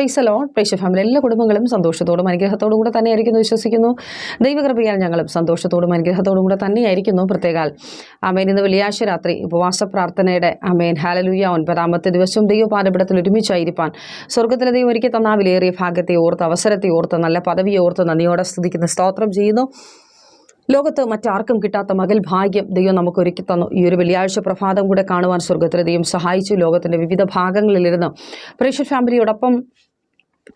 ഫ്രൈസലോ പ്രേക്ഷ family എല്ലാ കുടുംബങ്ങളും സന്തോഷത്തോടും അനുഗ്രഹത്തോടും കൂടെ തന്നെയായിരിക്കുന്നു വിശ്വസിക്കുന്നു. ദൈവകൃപയാൽ ഞങ്ങളും സന്തോഷത്തോടും അനുഗ്രഹത്തോടും കൂടെ തന്നെയായിരിക്കുന്നു. പ്രത്യേകാൽ അമേൻ ഇന്ന് വെള്ളിയാഴ്ച രാത്രി ഉപവാസ പ്രാർത്ഥനയുടെ അമേൻ ഹാലലൂയ ഒൻപതാമത്തെ ദിവസം ദൈവപാദപിടത്തിൽ ഒരുമിച്ചായിരിക്കാൻ സ്വർഗത്തിലെ ദൈവം ഒരുക്കി തന്ന വിലയേറിയ ഭാഗ്യത്തെ ഓർത്ത് അവസരത്തെ ഓർത്ത് നല്ല പദവി ഓർത്ത് നന്ദിയോടെ സ്തുതിക്കുന്ന സ്തോത്രം ചെയ്യുന്നു. ലോകത്ത് മറ്റാർക്കും കിട്ടാത്ത മകൽ ഭാഗ്യം ദൈവം നമുക്ക് ഒരുക്കി തന്നു. ഈ ഒരു വെള്ളിയാഴ്ച പ്രഭാതം കൂടെ കാണുവാൻ സ്വർഗത്തിലെ ദൈവം സഹായിച്ചു. ലോകത്തിന്റെ വിവിധ ഭാഗങ്ങളിലിരുന്ന് പ്രേക്ഷ ഫാമിലിയോടൊപ്പം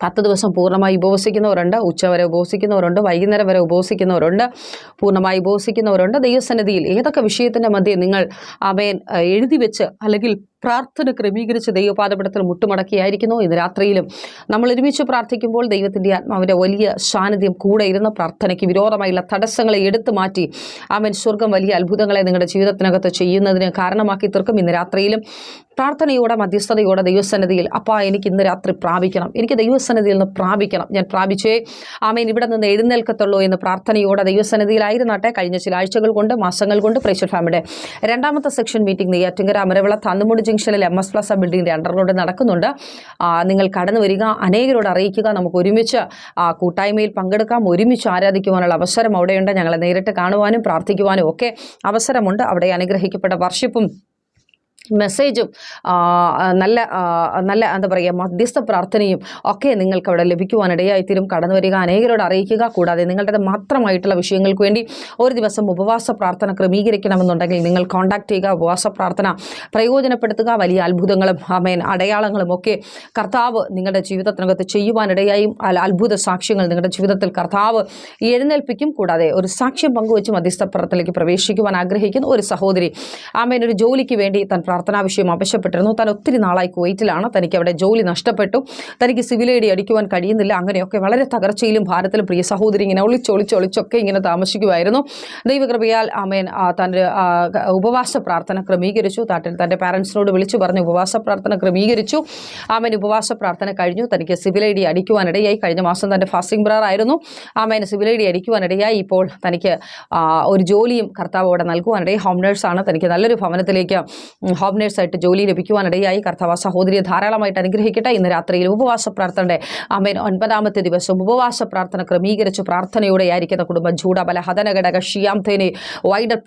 പത്ത് ദിവസം പൂർണമായി ഉപവസിക്കുന്നവരുണ്ട് ഉച്ചവരെ ഉപവസിക്കുന്നവരുണ്ട് വൈകുന്നേരം വരെ ഉപവസിക്കുന്നവരുണ്ട് പൂർണമായി ഉപവസിക്കുന്നവരുണ്ട്. ദൈവസന്നിധിയിൽ ഏതൊക്കെ വിഷയത്തിന്റെ മധ്യേ നിങ്ങൾ അവൻ എഴുതി വെച്ച് അല്ലെങ്കിൽ പ്രാർത്ഥന ക്രമീകരിച്ച് ദൈവപാദപടത്തിൽ മുട്ടുമടക്കിയായിരിക്കുന്നു. ഇന്ന് രാത്രിയിലും നമ്മൾ ഒരുമിച്ച് പ്രാർത്ഥിക്കുമ്പോൾ ദൈവത്തിന്റെ ആത്മാവിന്റെ വലിയ സാന്നിധ്യം കൂടെ ഇരുന്ന് പ്രാർത്ഥനയ്ക്ക് വിരോധമായുള്ള തടസ്സങ്ങളെ എടുത്തു മാറ്റി അവൻ സ്വർഗം വലിയ അത്ഭുതങ്ങളെ നിങ്ങളുടെ ജീവിതത്തിനകത്ത് ചെയ്യുന്നതിന് കാരണമാക്കി തീർക്കും. ഇന്ന് രാത്രിയിലും പ്രാർത്ഥനയോടെ മധ്യസ്ഥതയോടെ ദൈവസന്നിധിയിൽ അപ്പാ എനിക്ക് ഇന്ന് രാത്രി പ്രാപിക്കണം. എനിക്ക് ദൈവസന്നിധിയിൽ നിന്ന് പ്രാപിക്കണം. ഞാൻ പ്രാപിച്ചേ. ആമേൻ. ഇവിടെ നിന്ന് എഴുന്നേൽക്കത്തുള്ളൂ എന്ന് പ്രാർത്ഥനയോടെ ദൈവസന്നിധിയിലായിരുന്നാട്ടെ കഴിഞ്ഞ ചില ആഴ്ചകൾ കൊണ്ട് മാസങ്ങൾ കൊണ്ട് പ്രേക്ഷർ ഫാമിയുടെ രണ്ടാമത്തെ സെക്ഷൻ മീറ്റിംഗ് നെയ്യാറ്റിങ്കര അമരവിള തന്നുമുടി ജംഗ്ഷനിൽ എം എസ് പ്ലസ് ബിൽഡിങ്ങിന്റെ അണ്ടറിലൂടെ നടക്കുന്നുണ്ട്. നിങ്ങൾ കടന്നു വരിക അനേകരോട് അറിയിക്കുക നമുക്ക് ഒരുമിച്ച് കൂട്ടായ്മയിൽ പങ്കെടുക്കാം ഒരുമിച്ച് ആരാധിക്കുവാനുള്ള അവസരം അവിടെയുണ്ട്. ഞങ്ങളെ നേരിട്ട് കാണുവാനും പ്രാർത്ഥിക്കുവാനും ഒക്കെ അവസരമുണ്ട്. അവിടെ അനുഗ്രഹിക്കപ്പെട്ട വർഷിപ്പും മെസ്സേജും നല്ല നല്ല എന്താ പറയുക മധ്യസ്ഥ പ്രാർത്ഥനയും ഒക്കെ നിങ്ങൾക്ക് അവിടെ ലഭിക്കുവാനിടയായിത്തീരും കടന്നു വരിക അനേകരോട് അറിയിക്കുക കൂടാതെ നിങ്ങളുടെ മാത്രമായിട്ടുള്ള വിഷയങ്ങൾക്ക് വേണ്ടി ഒരു ദിവസം ഉപവാസ പ്രാർത്ഥന ക്രമീകരിക്കണമെന്നുണ്ടെങ്കിൽ നിങ്ങൾ കോൺടാക്ട് ചെയ്യുക ഉപവാസ പ്രാർത്ഥന പ്രയോജനപ്പെടുത്തുക വലിയ അത്ഭുതങ്ങളും അമേൻ അടയാളങ്ങളും ഒക്കെ കർത്താവ് നിങ്ങളുടെ ജീവിതത്തിനകത്ത് ചെയ്യുവാനിടയായും അത്ഭുത സാക്ഷ്യങ്ങൾ നിങ്ങളുടെ ജീവിതത്തിൽ കർത്താവ് എഴുന്നേൽപ്പിക്കും കൂടാതെ ഒരു സാക്ഷ്യം പങ്കുവെച്ച് മധ്യസ്ഥ പ്രാർത്ഥനയിലേക്ക് പ്രവേശിക്കുവാൻ ആഗ്രഹിക്കുന്ന ഒരു സഹോദരി ആമേൻ ഒരു ജോലിക്ക് വേണ്ടി താൻ പ്രാർത്ഥനാ വിഷയം ആവശ്യപ്പെട്ടിരുന്നു. താൻ ഒത്തിരി നാളായി കുവൈറ്റിലാണ്. തനിക്ക് അവിടെ ജോലി നഷ്ടപ്പെട്ടു. തനിക്ക് സിവിൽ ഐ അടിക്കുവാൻ കഴിയുന്നില്ല. അങ്ങനെയൊക്കെ വളരെ തകർച്ചയിലും ഭാരത്തിലും പ്രിയ സഹോദരി ഇങ്ങനെ ഒളിച്ചൊളിച്ചൊളിച്ചൊക്കെ ഇങ്ങനെ താമസിക്കുമായിരുന്നു ദൈവകൃപയാൽ അമേൻ തന്റെ ഉപവാസ പ്രാർത്ഥന ക്രമീകരിച്ചു. താട്ടിൽ തന്റെ പാരൻസിനോട് വിളിച്ചു പറഞ്ഞ് ഉപവാസ പ്രാർത്ഥന ക്രമീകരിച്ചു. ആമേൻ ഉപവാസ പ്രാർത്ഥന കഴിഞ്ഞു. തനിക്ക് സിവിൽ ഐ ഡി അടിക്കുവാനിടയായി. കഴിഞ്ഞ മാസം തന്റെ ഫാസ്റ്റിംഗ് ബ്രർ ആയിരുന്നു. ആമേൻ സിവിൽ ഐ ഡി അടിക്കുവാനിടയായി. ഇപ്പോൾ തനിക്ക് ഒരു ജോലിയും കർത്താവ് അവിടെ നൽകുവാനിടയായി. ഹോം നേഴ്സാണ്. തനിക്ക് നല്ലൊരു ഭവനത്തിലേക്ക് ഹോം നേഴ്സായിട്ട് ജോലി ലഭിക്കുവാനിടയായി കർത്താവ് സഹോദരിയെ ധാരാളമായിട്ട് അനുഗ്രഹിക്കട്ടെ. ഇന്ന് രാത്രിയിൽ ഉപവാസ പ്രാർത്ഥനയുടെ ആമേൻ. ഒൻപതാമത്തെ ദിവസം ഉപവാസ പ്രാർത്ഥന ക്രമീകരിച്ച് പ്രാർത്ഥനയോടെ ആയിരിക്കുന്ന കുടുംബം ജൂഡബല ഹതനഘടക ഷിയാം തേനെ വൈഡർ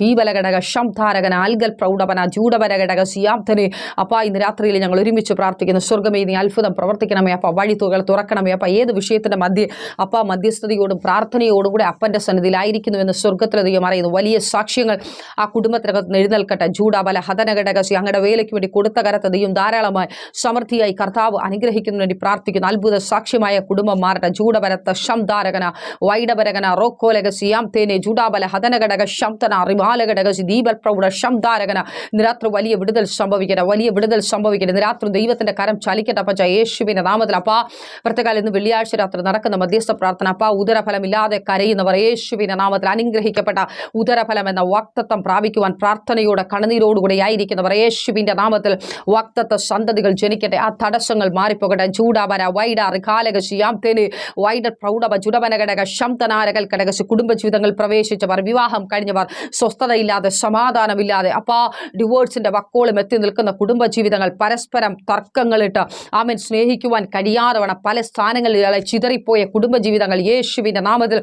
ദീപലഘടക ഷം ധാരകൻ ആൽഗൽ പ്രൗഢവന ജൂഡബല ഘടക സിയാം തേനെ അപ്പ ഇന്ന് രാത്രിയിൽ ഞങ്ങൾ ഒരുമിച്ച് പ്രാർത്ഥിക്കുന്നു. സ്വർഗമേ നീ അത്ഭുതം പ്രവർത്തിക്കണമേ. അപ്പ വഴി തുകൾ തുറക്കണമേ. അപ്പ ഏത് വിഷയത്തിന്റെ മധ്യ അപ്പ മധ്യസ്ഥതയോടും പ്രാർത്ഥനയോടും അപ്പന്റെ സന്നിധിയിലായിരിക്കുന്നു എന്ന് സ്വർഗത്തിലധികം അറിയുന്നു വലിയ സാക്ഷ്യങ്ങൾ ആ കുടുംബത്തിനകത്ത് എഴുന്നേൽക്കട്ടെ ജൂഡാബല ഹതനഘടകസി അങ്ങയുടെ വേലയ്ക്ക് വേണ്ടി കൊടുത്ത കരത്ത് ദൈവം ധാരാളമായി സമൃദ്ധിയായി കർത്താവ് അനുഗ്രഹിക്കുന്നതിന് വേണ്ടി പ്രാർത്ഥിക്കുന്നു. അത്ഭുത സാക്ഷ്യമായ കുടുംബം മാറട്ടെ ജൂഡബരത്ത ശംധാരകന വൈഡപരകന റോക്കോലകസിയാം തേനെ ജൂഡാബല ഹതനഘടക ശംതന റിമാലഘടകശി ദീപൽ പ്രൗഢ ശംധാരകന. നിരാത്രി രാത്രി വലിയ വിടുതൽ സംഭവിക്കട്ടെ വലിയ വിടുതൽ സംഭവിക്കട്ടെ. നിരാത്രി ദൈവത്തിന്റെ കരം ചലിക്കട്ടെ അപ്പച്ച യേശുവിന്റെ നാമത്തിൽ. അപ്പാ പ്രത്യേകാലം ഇന്ന് വെള്ളിയാഴ്ച രാത്രി നടക്കുന്ന മധ്യസ്ഥ പ്രാർത്ഥന. അപ്പാ ഉദരഫലമില്ലാതെ കരയുന്നവർ യേശുവിന്റെ നാമത്തിൽ അനുഗ്രഹിക്കപ്പെട്ട ഉദരഫലം എന്ന വാക്തത്വം പ്രാപിക്കുവാൻ പ്രാർത്ഥനയോടെ കണ്ണുനീരോടുകൂടെ ആയിരിക്കുന്നവർ യേശുവിന്റെ നാമത്തിൽ വക്തത്വ സന്തതികൾ ജനിക്കട്ടെ. ആ തടസ്സങ്ങൾ മാറിപ്പോകട്ടെ. ചൂടാവന വൈഡ കാലകശിയാം യാം വൈഡർ വൈഡ പ്രൗഢവ ചുടവനഘടക ശംതനാരകൽ കടകശി കുടുംബജീവിതങ്ങൾ പ്രവേശിച്ചവർ വിവാഹം കഴിഞ്ഞവർ സ്വസ്ഥതയില്ലാതെ സമാധാനമില്ലാതെ അപ്പാ ഡിവോഴ്സിന്റെ വക്കോളം എത്തി നിൽക്കുന്ന കുടുംബജീവിതങ്ങൾ പരസ്പരം തർക്കങ്ങളിട്ട് ആമൻ സ്നേഹിക്കുവാൻ കഴിയാതെ പല സ്ഥാനങ്ങളിലെ ചിതറിപ്പോയ കുടുംബജീവിതങ്ങൾ യേശുവിന്റെ നാമത്തിൽ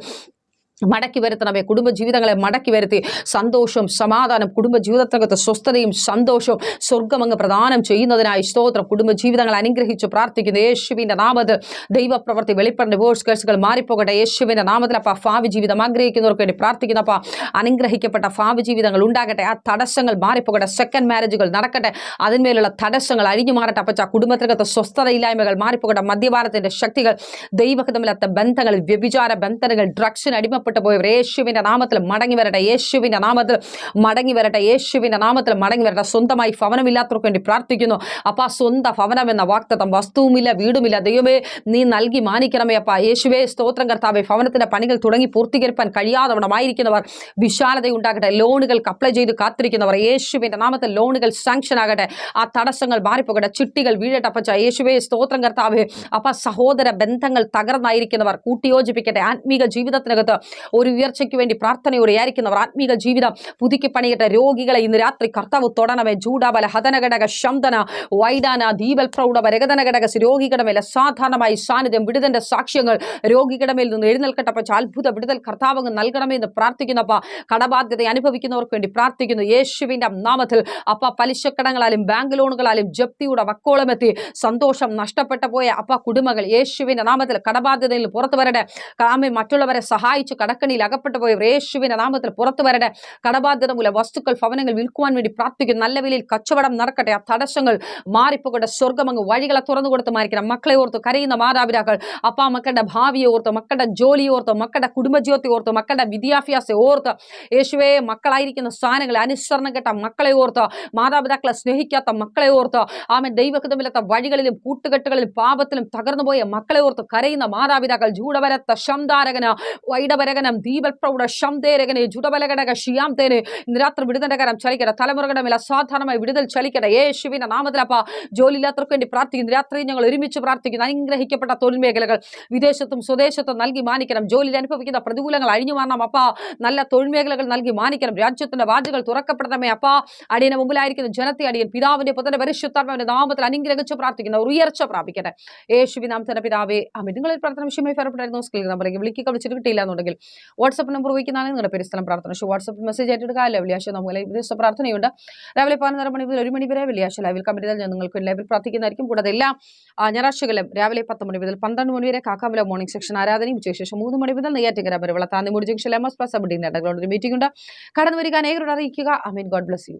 മടക്കി വരുത്തണമേ കുടുംബജീവിതങ്ങളെ മടക്കി വരുത്തി. സന്തോഷവും സമാധാനം കുടുംബജീവിതത്തിനകത്ത് സ്വസ്ഥതയും സന്തോഷവും സ്വർഗമങ്ങ് പ്രദാനം ചെയ്യുന്നതിനായി സ്തോത്രം. കുടുംബജീവിതങ്ങൾ അനുഗ്രഹിച്ച് പ്രാർത്ഥിക്കുന്നു. യേശുവിന്റെ നാമത്തിൽ ദൈവപ്രവർത്തി വെളിപ്പെടേണ്ട ഡിവോഴ്സ് കേസുകൾ മാറിപ്പോകട്ടെ. യേശുവിന്റെ നാമത്തിൽ അപ്പ ഭാവി ജീവിതം ആഗ്രഹിക്കുന്നവർക്ക് വേണ്ടി പ്രാർത്ഥിക്കുന്നപ്പ അനുഗ്രഹിക്കപ്പെട്ട ഭാവി ജീവിതങ്ങൾ ഉണ്ടാകട്ടെ. ആ തടസ്സങ്ങൾ മാറിപ്പോകട്ടെ. സെക്കൻഡ് മാരേജുകൾ നടക്കട്ടെ. അതിന്മേലുള്ള തടസ്സങ്ങൾ അഴിഞ്ഞു മാറട്ടെ. അപ്പച്ച കുടുംബത്തിനകത്ത് സ്വസ്ഥതയില്ലായ്മകൾ മാറിപ്പോകട്ടെ. മദ്യപാനത്തിന്റെ ശക്തികൾ ദൈവഹിതമില്ലാത്ത ബന്ധങ്ങൾ വ്യഭിചാര ബന്ധനങ്ങൾ ഡ്രഗ്സിന് അടിമപ്പെട്ടു പോയവർ യേശുവിന്റെ നാമത്തിൽ മടങ്ങി വരട്ടെ യേശുവിന്റെ നാമത്തിൽ മടങ്ങി വരട്ടെ യേശുവിന്റെ നാമത്തിൽ മടങ്ങി വരട്ടെ. സ്വന്തമായി ഭവനമില്ലാത്തവർക്ക് വേണ്ടി പ്രാർത്ഥിക്കുന്നു. അപ്പ സ്വന്തം ഭവനം എന്ന വാക്തത്വം വസ്തുവുമില്ല വീടുമില്ല. ദൈവമേ നീ നൽകി മാനിക്കണമേ അപ്പ. യേശുവേ സ്തോത്രം കർത്താവേ ഭവനത്തിന്റെ പണികൾ തുടങ്ങി പൂർത്തീകരിപ്പാൻ കഴിയാതവണമായിരിക്കുന്നവർ വിശാലതയുണ്ടാകട്ടെ ലോണുകൾക്ക് അപ്ലൈ ചെയ്ത് കാത്തിരിക്കുന്നവർ യേശുവിന്റെ നാമത്തിൽ ലോണുകൾ സാങ്ഷൻ ആകട്ടെ. ആ തടസ്സങ്ങൾ മാറിപ്പോകട്ടെ. ചിട്ടികൾ വീഴട്ടെ അപ്പച്ച യേശുവേ സ്തോത്രം കർത്താവേ. അപ്പ സഹോദര ബന്ധങ്ങൾ തകർന്നായിരിക്കുന്നവർ കൂട്ടിയോജിപ്പിക്കട്ടെ. ആത്മീക ജീവിതത്തിനകത്ത് ഒരു ഉയർച്ചയ്ക്ക് വേണ്ടി പ്രാർത്ഥനയോടെ ആയിരിക്കുന്നവർ ആത്മീക ജീവിതം പുതുക്കി പണിയിട്ട രോഗികളെ ഇന്ന് രാത്രി കർത്താവ് തൊടണമേ. ജൂഡാബല ഹതനഘടക ശംദന വൈദാന ദീപൽ പ്രൗഢ രഗതനഘടക രോഗികളുടെ മേലെ സാധാരണമായി സാന്നിധ്യം വിടുതന്റെ സാക്ഷ്യങ്ങൾ രോഗികളുടെ മേൽ നിന്ന് എഴുന്നേൽക്കട്ടപ്പ അത്ഭുത വിടുതൽ കർത്താവ് നൽകണമേ എന്ന് പ്രാർത്ഥിക്കുന്നപ്പ കടബാധ്യത അനുഭവിക്കുന്നവർക്ക് വേണ്ടി പ്രാർത്ഥിക്കുന്നു. യേശുവിന്റെ നാമത്തിൽ അപ്പ പലിശക്കടങ്ങളാലും ബാങ്ക് ലോണുകളാലും ജപ്തിയുടെ വക്കോളമെത്തി സന്തോഷം നഷ്ടപ്പെട്ടു പോയ അപ്പ കുടുംബങ്ങൾ യേശുവിന്റെ നാമത്തിൽ കടബാധ്യതയിൽ പുറത്തു വരട്ടെ. കാമി മറ്റുള്ളവരെ സഹായിച്ച് കടക്കണിയിൽ അകപ്പെട്ടു പോയവർ യേശുവിന്റെ നാമത്തിൽ പുറത്തു വരട്ടെ. കടബാധ്യത മൂലം വസ്തുക്കൾ ഭവനങ്ങൾ വിൽക്കുവാൻ വേണ്ടി പ്രാർത്ഥിക്കുന്നു നല്ല വിലയിൽ കച്ചവടം നടക്കട്ടെ. ആ തടസ്സങ്ങൾ മാറിപ്പോകട്ടെ. സ്വർഗം അങ്ങ് വഴികളെ തുറന്നു കൊടുത്ത് മാറിക്കണം മക്കളെ ഓർത്ത് കരയുന്ന മാതാപിതാക്കൾ അപ്പാ മക്കളുടെ ഭാവിയെ ഓർത്ത് മക്കളുടെ ജോലിയെ ഓർത്ത് മക്കളുടെ കുടുംബജീവിതത്തെ ഓർത്ത് മക്കളുടെ വിദ്യാഭ്യാസത്തെ ഓർത്ത് യേശുവേ മക്കളായിരിക്കുന്ന സ്ഥാനങ്ങളെ അനുസരണം കേട്ട മക്കളെ ഓർത്ത് മാതാപിതാക്കളെ സ്നേഹിക്കാത്ത മക്കളെ ഓർത്ത് ആമൻ ദൈവകൃതമില്ലാത്ത വഴികളിലും കൂട്ടുകെട്ടുകളിലും പാപത്തിലും തകർന്നുപോയ മക്കളെ ഓർത്ത് കരയുന്ന മാതാപിതാക്കൾ ജൂഡവരത്ത ശംദാരകന വൈഡവരകനം ദീപപ്രൗഢ ശംദേരകനെ ജുടബലകടക ഷിയാംതേനെ രാത്രി വിടുതന്റെ കരം ചലിക്കട്ടെ തലമുറകളുടെ മേലെ അസാധാരണമായി വിടുതൽ ചലിക്കട്ടെ യേശുവിന്റെ നാമത്തിലപ്പ ജോലിയില്ലാത്തവർക്ക് വേണ്ടി പ്രാർത്ഥിക്കുന്നു. രാത്രി ഞങ്ങൾ ഒരുമിച്ച് പ്രാർത്ഥിക്കുന്നു. അനുഗ്രഹിക്കപ്പെട്ട തൊഴിൽ മേഖലകൾ വിദേശത്തും സ്വദേശത്തും നൽകി മാനിക്കണം. ജോലിയിൽ അനുഭവിക്കുന്ന പ്രതികൂലങ്ങൾ അഴിഞ്ഞു മാറണം. അപ്പ നല്ല തൊഴിൽ മേഖലകൾ നൽകി മാനിക്കണം. രാജ്യത്തിന്റെ വാതിലുകൾ തുറക്കപ്പെടണമേ അപ്പ. അടിയന് മുമ്പിലായിരിക്കുന്ന ജനത്തെ അടിയൻ പിതാവിന്റെ പുത്രന്റെ പരിശുദ്ധാത്മാവിന്റെ നാമത്തിൽ അനുഗ്രഹിച്ച് പ്രാർത്ഥിക്കുന്ന. ഉയർച്ച പ്രാപിക്കട്ടെ. യേശുവിനാം തന്നെ പിതാവേ അമിതങ്ങളിൽ പ്രാർത്ഥന വിഷയമായി ഫലപ്പെട്ടായിരുന്നു. സ്കിൽ നമ്പറേക്ക് വിളിക്കുക. വിളിച്ചിട്ട് കിട്ടിയില്ല എന്നുണ്ടെങ്കിൽ വാട്സപ്പ് നമ്പർ ഉപയോഗിക്കുന്നതാണ് നിങ്ങളുടെ പെരുസ്ഥലം പ്രാർത്ഥന. പക്ഷേ വാട്സപ്പ് മെസ്സേജ് ആയിട്ട് അല്ല വെള്ളിയാഴ്ച നമുക്ക് ദിവസ പ്രാർത്ഥനയുണ്ട്. രാവിലെ പതിനൊന്നര മണി മുതൽ ഒരു മണി വരെ വെള്ളിയാഴ്ച ലൈവിൽ കമ്പനിയിൽ ഞാൻ നിങ്ങൾക്ക് ലൈവിൽ പ്രാർത്ഥിക്കുന്നതായിരിക്കും. കൂടാതെ എല്ലാ ഞായറാഴ്ചകളും രാവിലെ പത്ത് മണി മുതൽ പന്ത്രണ്ട് മണി വരെ കാക്കാമല മോർണിംഗ് സെക്ഷൻ ആരാധനയും ഉച്ചശേഷം മൂന്ന് മണി മുതൽ നെയ്യാറ്റിങ്കര വരെയുള്ള Thannimoodu junction M S plus ഇടകളോട് ഒരു മീറ്റിംഗ് ഉണ്ട്. കടന്നു വരിക അനേകരോട് അറിയിക്കുക. I mean God bless you